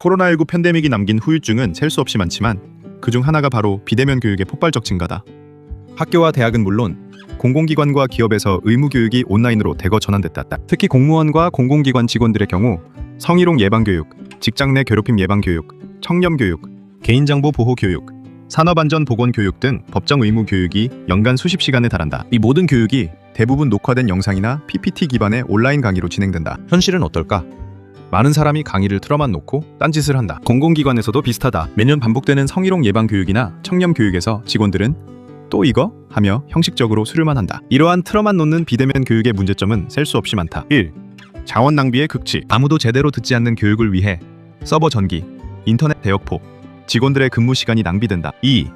코로나19 팬데믹이 남긴 후유증은 셀 수 없이 많지만 그중 하나가 바로 비대면 교육의 폭발적 증가다. 학교와 대학은 물론 공공기관과 기업에서 의무 교육이 온라인으로 대거 전환됐다. 특히 공무원과 공공기관 직원들의 경우 성희롱 예방 교육, 직장 내 괴롭힘 예방 교육, 청렴 교육, 개인정보 보호 교육, 산업안전 보건 교육 등 법정 의무 교육이 연간 수십 시간에 달한다. 이 모든 교육이 대부분 녹화된 영상이나 PPT 기반의 온라인 강의로 진행된다. 현실은 어떨까? 많은 사람이 강의를 틀어만 놓고 딴짓을 한다. 공공기관에서도 비슷하다. 매년 반복되는 성희롱 예방 교육이나 청렴 교육에서 직원들은 또 이거? 하며 형식적으로 수료만 한다. 이러한 틀어만 놓는 비대면 교육의 문제점은 셀 수 없이 많다. 1. 자원 낭비의 극치. 아무도 제대로 듣지 않는 교육을 위해 서버 전기, 인터넷 대역폭, 직원들의 근무 시간이 낭비된다. 2.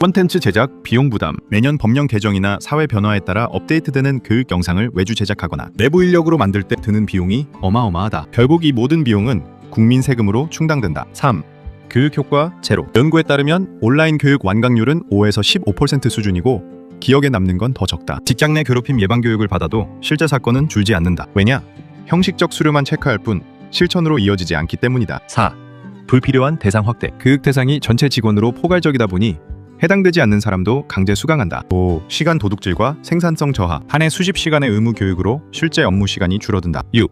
콘텐츠 제작 비용 부담. 매년 법령 개정이나 사회 변화에 따라 업데이트되는 교육 영상을 외주 제작하거나 내부 인력으로 만들 때 드는 비용이 어마어마하다. 결국 이 모든 비용은 국민 세금으로 충당된다. 3. 교육 효과 제로. 연구에 따르면 온라인 교육 완강률은 5에서 15% 수준이고 기억에 남는 건 더 적다. 직장 내 괴롭힘 예방 교육을 받아도 실제 사건은 줄지 않는다. 왜냐? 형식적 수료만 체크할 뿐 실천으로 이어지지 않기 때문이다. 4. 불필요한 대상 확대. 교육 대상이 전체 직원으로 포괄적이다 보니 해당되지 않는 사람도 강제 수강한다. 5. 시간 도둑질과 생산성 저하. 한 해 수십 시간의 의무 교육으로 실제 업무 시간이 줄어든다. 6.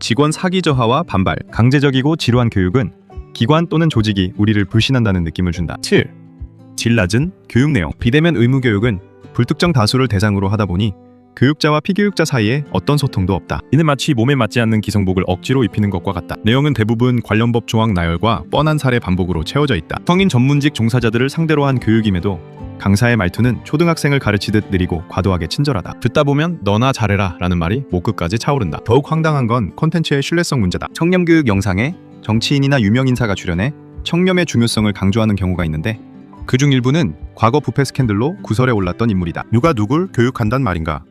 직원 사기 저하와 반발. 강제적이고 지루한 교육은 기관 또는 조직이 우리를 불신한다는 느낌을 준다. 7. 질 낮은 교육 내용. 비대면 의무 교육은 불특정 다수를 대상으로 하다 보니 교육자와 피교육자 사이에 어떤 소통도 없다. 이는 마치 몸에 맞지 않는 기성복을 억지로 입히는 것과 같다. 내용은 대부분 관련법 조항 나열과 뻔한 사례 반복으로 채워져 있다. 성인 전문직 종사자들을 상대로 한 교육임에도 강사의 말투는 초등학생을 가르치듯 느리고 과도하게 친절하다. 듣다 보면 너나 잘해라 라는 말이 목끝까지 차오른다. 더욱 황당한 건 콘텐츠의 신뢰성 문제다. 청렴교육 영상에 정치인이나 유명 인사가 출연해 청렴의 중요성을 강조하는 경우가 있는데 그중 일부는 과거 부패 스캔들로 구설에 올랐던 인물이다. 누가 누굴 교육한단 말인가?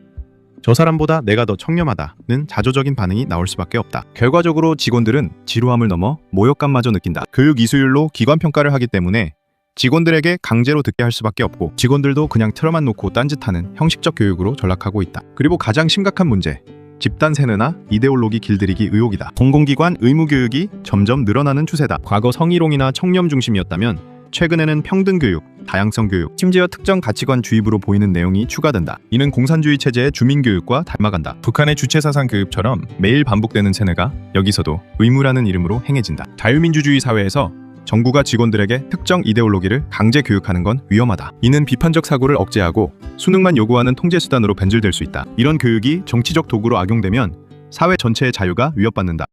저 사람보다 내가 더 청렴하다는 자조적인 반응이 나올 수밖에 없다. 결과적으로 직원들은 지루함을 넘어 모욕감마저 느낀다. 교육 이수율로 기관 평가를 하기 때문에 직원들에게 강제로 듣게 할 수밖에 없고 직원들도 그냥 틀어만 놓고 딴짓하는 형식적 교육으로 전락하고 있다. 그리고 가장 심각한 문제. 집단 세뇌나 이데올로기 길들이기 의혹이다. 공공기관 의무 교육이 점점 늘어나는 추세다. 과거 성희롱이나 청렴 중심이었다면 최근에는 평등 교육, 다양성 교육, 심지어 특정 가치관 주입으로 보이는 내용이 추가된다. 이는 공산주의 체제의 주민 교육과 닮아간다. 북한의 주체 사상 교육처럼 매일 반복되는 세뇌가 여기서도 의무라는 이름으로 행해진다. 자유민주주의 사회에서 정부가 직원들에게 특정 이데올로기를 강제 교육하는 건 위험하다. 이는 비판적 사고를 억제하고 수능만 요구하는 통제 수단으로 변질될 수 있다. 이런 교육이 정치적 도구로 악용되면 사회 전체의 자유가 위협받는다.